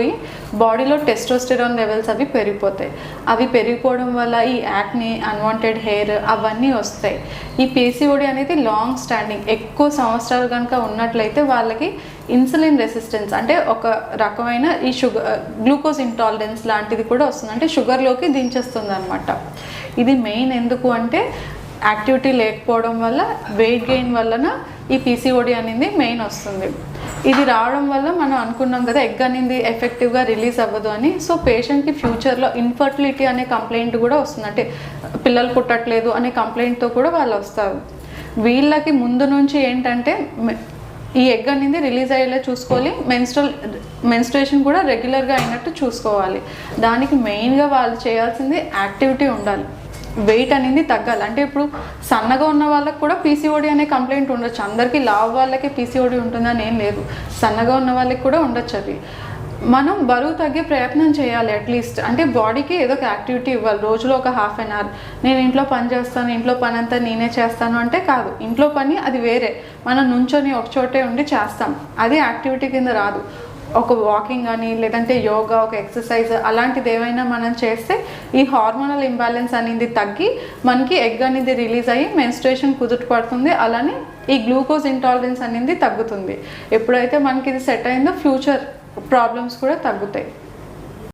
పోయి బాడీలో testosterone levels అవి పెరిగిపోతాయి. అవి పెరిగిపోవడం వల్ల ఈ యాక్ని అన్వాంటెడ్ హెయిర్ అవన్నీ వస్తాయి. ఈ పీసీఓడి అనేది లాంగ్ స్టాండింగ్ ఎక్కువ సంవత్సరాలు కనుక ఉన్నట్లయితే వాళ్ళకి ఇన్సులిన్ రెసిస్టెన్స్ అంటే ఒక రకమైన ఈ షుగర్ గ్లూకోజ్ ఇంటాలరెన్స్ లాంటిది కూడా వస్తుంది. అంటే షుగర్లోకి దించేస్తుంది అనమాట ఇది మెయిన్ ఎందుకు అంటే యాక్టివిటీ లేకపోవడం వల్ల వెయిట్ గెయిన్ వలన ఈ పీసీఓడి అనేది మెయిన్ వస్తుంది. ఇది రావడం వల్ల మనం అనుకున్నాం కదా ఎగ్ అనేది ఎఫెక్టివ్గా రిలీజ్ అవ్వదు అని. సో పేషెంట్కి ఫ్యూచర్లో ఇన్ఫర్టిలిటీ అనే కంప్లైంట్ కూడా వస్తుంది అంటే పిల్లలు పుట్టట్లేదు అనే కంప్లైంట్తో కూడా వాళ్ళు వస్తారు. వీళ్ళకి ముందు నుంచి ఏంటంటే ఈ ఎగ్ అనేది రిలీజ్ అయ్యేలా చూసుకోవాలి. మెన్స్ట్రల్ మెన్స్ట్రేషన్ కూడా రెగ్యులర్గా అయినట్టు చూసుకోవాలి. దానికి మెయిన్గా వాళ్ళు చేయాల్సింది యాక్టివిటీ ఉండాలి. వెయిట్ అనేది తగ్గాలి. అంటే ఇప్పుడు సన్నగా ఉన్న వాళ్ళకి కూడా పీసీఓడి అనే కంప్లైంట్ ఉండొచ్చు. అందరికీ లావు వాళ్ళకి పీసీఓడి ఉంటుందని ఏం లేదు. సన్నగా ఉన్న వాళ్ళకి కూడా ఉండొచ్చు అది. మనం బరువు తగ్గే ప్రయత్నం చేయాలి అట్లీస్ట్ అంటే బాడీకి ఏదో ఒక యాక్టివిటీ ఇవ్వాలి. రోజులో ఒక హాఫ్ అన్ అవర్ నేను ఇంట్లో పని చేస్తాను ఇంట్లో పని అంతా నేనే చేస్తాను అంటే కాదు. ఇంట్లో పని అది వేరే. మనం నుంచొని ఒక చోటే ఉండి చేస్తాం. అది యాక్టివిటీ కింద రాదు. ఒక వాకింగ్ కానీ లేదంటే యోగా ఒక ఎక్సర్సైజ్ అలాంటిది ఏమైనా మనం చేస్తే ఈ హార్మోనల్ ఇంబ్యాలెన్స్ అనేది తగ్గి మనకి ఎగ్ అనేది రిలీజ్ అయ్యి మెన్స్ట్రేషన్ కుదుట పడుతుంది అలానే ఈ గ్లూకోజ్ ఇంటాలరెన్స్ అనేది తగ్గుతుంది. ఎప్పుడైతే మనకి ఇది సెట్ అయిందో ఫ్యూచర్ ప్రాబ్లమ్స్ కూడా తగ్గుతాయి.